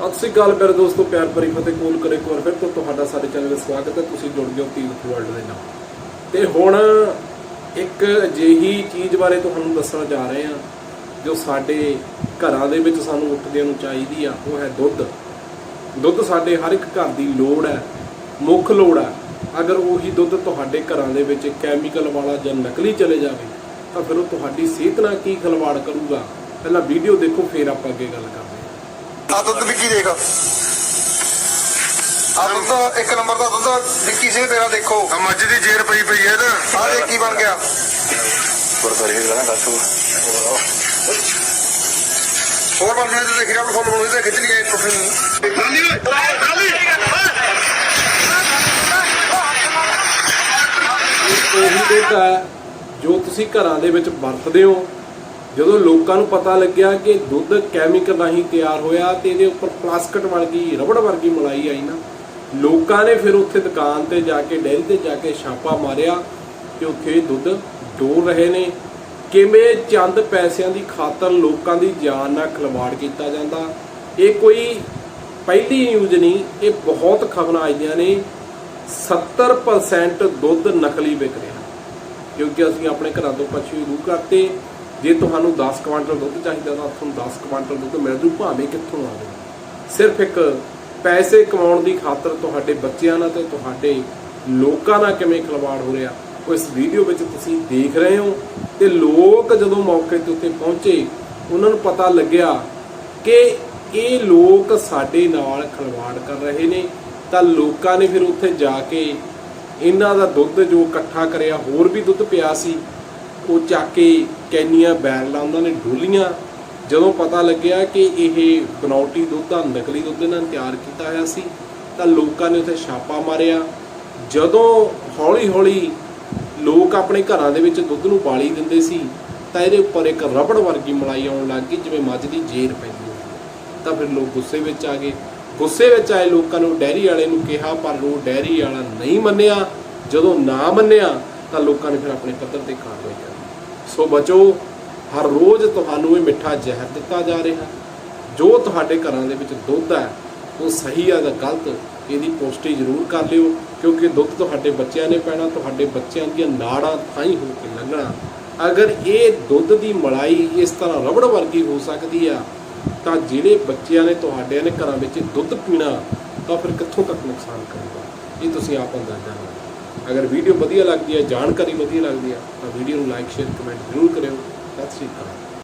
ਸਤਿ ਸ੍ਰੀ ਅਕਾਲ ਮੇਰੇ ਦੋਸਤੋ, ਪਿਆਰ ਭਰੀ ਫਤਿਹ ਕੋਲ ਕਰੇ ਇੱਕ ਵਾਰ ਫਿਰ ਤੋਂ ਤੁਹਾਡਾ ਸਾਡੇ ਚੈਨਲ ਵਿੱਚ ਸਵਾਗਤ ਹੈ। ਤੁਸੀਂ ਜੁੜ ਗਏ ਹੋ ਤੀਰਥ ਵਰਲਡ ਦੇ ਨਾਲ। ਤੇ ਹੁਣ ਇੱਕ ਅਜਿਹੀ ਚੀਜ਼ ਬਾਰੇ ਤੁਹਾਨੂੰ ਦੱਸਣ ਜਾ ਰਹੇ ਹਾਂ, ਜੋ ਸਾਡੇ ਘਰਾਂ ਦੇ ਵਿੱਚ ਸਾਨੂੰ ਉੱਠਦਿਆਂ ਨੂੰ ਚਾਹੀਦੀ ਆ, ਉਹ ਹੈ ਦੁੱਧ। ਦੁੱਧ ਸਾਡੇ ਹਰ ਇੱਕ ਘਰ ਦੀ ਲੋੜ ਹੈ, ਮੁੱਖ ਲੋੜ ਹੈ। ਅਗਰ ਉਹੀ ਦੁੱਧ ਤੁਹਾਡੇ ਘਰਾਂ ਦੇ ਵਿੱਚ ਕੈਮੀਕਲ ਵਾਲਾ ਜਾਂ ਨਕਲੀ ਚਲੇ ਜਾਵੇ, ਤਾਂ ਫਿਰ ਉਹ ਤੁਹਾਡੀ ਸਿਹਤ ਨਾਲ ਕੀ ਖਿਲਵਾੜ ਕਰੂਗਾ? ਪਹਿਲਾਂ ਵੀਡੀਓ ਦੇਖੋ, ਫਿਰ ਆਪਾਂ ਅੱਗੇ ਗੱਲ ਕਰਦੇ ਹਾਂ। ਆ ਦੁੱਧ ਵਿੱਕੀ ਦੇਖ। ਆ ਦੁੱਧ ਇੱਕ ਨੰਬਰ ਦਾ ਦੁੱਧ ਵਿੱਕੀ ਸਿੰਘ ਤੇਰਾ ਦੇਖੋ। ਆ ਮੱਝ ਦੀ ਜੇਰ ਪਈ ਪਈ ਹੈ ਨਾ ਆ ਦੇਖ ਕੀ ਬਣ ਗਿਆ। ਗੁਰਦਾਰੇ ਹੀ ਗਾਣਾ ਦੱਸੋ। ਹੋਰ ਬਣ ਤੇ ਦੇਖ ਰਿਹਾ ਫੋਨ ਬਣਾਉਂਦੇ ਤੇ ਖਿੱਚ ਲਈਏ ਟੁੱਟਣ ਇਹ ਉਹੀ ਦੁੱਧ ਹੈ ਜੋ ਤੁਸੀਂ ਘਰਾਂ ਦੇ ਵਿੱਚ ਵਰਤਦੇ ਹੋ। ਜਦੋਂ ਲੋਕਾਂ ਨੂੰ ਪਤਾ ਲੱਗਿਆ ਕਿ ਦੁੱਧ ਕੈਮੀਕਲ ਰਾਹੀਂ ਤਿਆਰ ਹੋਇਆ ਤੇ ਇਹਦੇ ਉੱਪਰ ਪਲਾਸਟਿਕ ਵਰਗੀ, ਰਬੜ ਵਰਗੀ ਮਲਾਈ ਆਈ ਨਾ, ਲੋਕਾਂ ਨੇ ਫਿਰ ਉੱਥੇ ਦੁਕਾਨ ਤੇ ਜਾ ਕੇ ਡੈਰੀ ਤੇ ਜਾ ਕੇ ਛਾਪਾ ਮਾਰਿਆ ਕਿ ਉੱਥੇ ਦੁੱਧ ਡੋਲ ਰਹੇ ਨੇ। ਕਿਵੇਂ ਚੰਦ ਪੈਸਿਆਂ ਦੀ ਖਾਤਰ ਲੋਕਾਂ ਦੀ ਜਾਨ ਨਾਲ ਖਿਲਵਾੜ ਕੀਤਾ ਜਾਂਦਾ, ਇਹ ਕੋਈ ਪਹਿਲੀ ਨਿਊਜ਼ ਨਹੀਂ, ਇਹ ਬਹੁਤ ਖਬਰਾਂ ਆਈਆਂ ਨੇ। 70% ਦੁੱਧ ਨਕਲੀ ਵਿਕ ਰਿਹਾ, ਕਿਉਂਕਿ ਅਸੀਂ ਆਪਣੇ ਘਰਾਂ ਤੋਂ ਪਸ਼ੂ ਰੂ ਕਰਤੇ ਜੇ ਤੁਹਾਨੂੰ 10 ਕੁਆਂਟਲ ਦੁੱਧ ਚਾਹੀਦਾ ਤਾਂ ਤੁਹਾਨੂੰ 10 ਕੁਆਂਟਲ ਦੁੱਧ ਮਿਲ ਜੂ, ਭਾਵੇਂ ਕਿੱਥੋਂ ਆਵੇ ਸਿਰਫ ਇੱਕ ਪੈਸੇ ਕਮਾਉਣ ਦੀ ਖਾਤਰ ਤੁਹਾਡੇ ਬੱਚਿਆਂ ਨਾਲ ਤੇ ਤੁਹਾਡੇ ਲੋਕਾਂ ਨਾਲ ਕਿਵੇਂ ਖਿਲਵਾੜ ਹੋ ਰਿਹਾ, ਉਹ ਇਸ ਵੀਡੀਓ ਵਿੱਚ ਤੁਸੀਂ ਦੇਖ ਰਹੇ ਹੋ। ਤੇ ਲੋਕ ਜਦੋਂ ਮੌਕੇ ਤੇ ਉੱਤੇ ਪਹੁੰਚੇ, ਉਹਨਾਂ ਨੂੰ ਪਤਾ ਲੱਗਿਆ ਕਿ ਇਹ ਲੋਕ ਸਾਡੇ ਨਾਲ ਖਿਲਵਾੜ ਕਰ ਰਹੇ ਨੇ। ਤਾਂ ਲੋਕਾਂ ਨੇ ਫਿਰ ਉੱਥੇ ਜਾ ਕੇ ਇਹਨਾਂ ਦਾ ਦੁੱਧ ਜੋ ਇਕੱਠਾ ਕਰਿਆ, ਹੋਰ ਵੀ ਦੁੱਧ ਪਿਆ ਸੀ। ਉਹ ਚੱਕ ਕੇ ਕੈਨੀਆਂ, ਬੈਰਲਾਂ ਉਹਨਾਂ ਨੇ ਡੋਲੀਆਂ। ਜਦੋਂ ਪਤਾ ਲੱਗਿਆ ਕਿ ਇਹ ਬਨੌਟੀ ਦੁੱਧ ਆ, ਨਕਲੀ ਦੁੱਧ ਇਹਨਾਂ ਨੇ ਤਿਆਰ ਕੀਤਾ ਹੋਇਆ ਸੀ, ਤਾਂ ਲੋਕਾਂ ਨੇ ਉੱਥੇ ਛਾਪਾ ਮਾਰਿਆ। ਜਦੋਂ ਹੌਲੀ-ਹੌਲੀ ਲੋਕ ਆਪਣੇ ਘਰਾਂ ਦੇ ਵਿੱਚ ਦੁੱਧ ਨੂੰ ਬਾਲੀ ਦਿੰਦੇ ਸੀ, ਤਾਂ ਇਹਦੇ ਉੱਪਰ ਇੱਕ ਰਬੜ ਵਰਗੀ ਮਲਾਈ ਆਉਣ ਲੱਗ ਗਈ, ਜਿਵੇਂ ਮੱਝ ਦੀ ਜੇਰ ਪੈਂਦੀ ਹੁੰਦੀ ਤਾਂ ਫਿਰ ਲੋਕ ਗੁੱਸੇ ਵਿੱਚ ਆ ਗਏ। ਗੁੱਸੇ ਵਿੱਚ ਆਏ ਲੋਕਾਂ ਨੂੰ ਡੈਰੀ ਵਾਲੇ ਨੂੰ ਕਿਹਾ, ਪਰ ਉਹ ਡੈਰੀ ਵਾਲਾ ਨਹੀਂ ਮੰਨਿਆ। ਜਦੋਂ ਨਾ ਮੰਨਿਆ, ਤਾਂ ਲੋਕਾਂ ਨੇ ਫਿਰ ਆਪਣੇ ਪੱਧਰ ਤੇ ਕਾਰਵਾਈ ਕੀਤੀ ਸੋ ਬਚੋ, ਹਰ ਰੋਜ਼ ਤੁਹਾਨੂੰ ਇਹ ਮਿੱਠਾ ਜ਼ਹਿਰ ਦਿੱਤਾ ਜਾ ਰਿਹਾ ਜੋ ਤੁਹਾਡੇ ਘਰਾਂ ਦੇ ਵਿੱਚ ਦੁੱਧ ਹੈ, ਉਹ ਸਹੀ ਆ ਜਾਂ ਗਲਤ, ਇਹਦੀ ਪੁਸ਼ਟੀ ਜ਼ਰੂਰ ਕਰ ਲਿਓ, ਕਿਉਂਕਿ ਦੁੱਧ ਤੁਹਾਡੇ ਬੱਚਿਆਂ ਨੇ ਪੈਣਾ, ਤੁਹਾਡੇ ਬੱਚਿਆਂ ਦੀਆਂ ਨਾੜਾਂ ਥਾਈ ਹੋ ਕੇ ਲੰਘਣਾ। ਅਗਰ ਇਹ ਦੁੱਧ ਦੀ ਮਲਾਈ ਇਸ ਤਰ੍ਹਾਂ ਰਬੜ ਵਰਗੀ ਹੋ ਸਕਦੀ ਆ, ਤਾਂ ਜਿਹੜੇ ਬੱਚਿਆਂ ਨੇ ਤੁਹਾਡਿਆਂ ਨੇ ਘਰਾਂ ਵਿੱਚ ਦੁੱਧ ਪੀਣਾ, ਤਾਂ ਫਿਰ ਕਿੱਥੋਂ ਤੱਕ ਨੁਕਸਾਨ ਕਰੂਗਾ? ਇਹ ਤੁਸੀਂ ਆਪ ਅੰਦਾਜ਼ਾ ਲਾਓ ਅਗਰ ਵੀਡੀਓ ਵਧੀਆ ਲੱਗਦੀ ਹੈ, ਜਾਣਕਾਰੀ ਵਧੀਆ ਲੱਗਦੀ ਹੈ, ਤਾਂ ਵੀਡੀਓ ਨੂੰ ਲਾਈਕ ਸ਼ੇਅਰ ਕਮੈਂਟ ਜ਼ਰੂਰ ਕਰਿਓ। ਸਤਿ ਸ਼੍ਰੀ ਅਕਾਲ।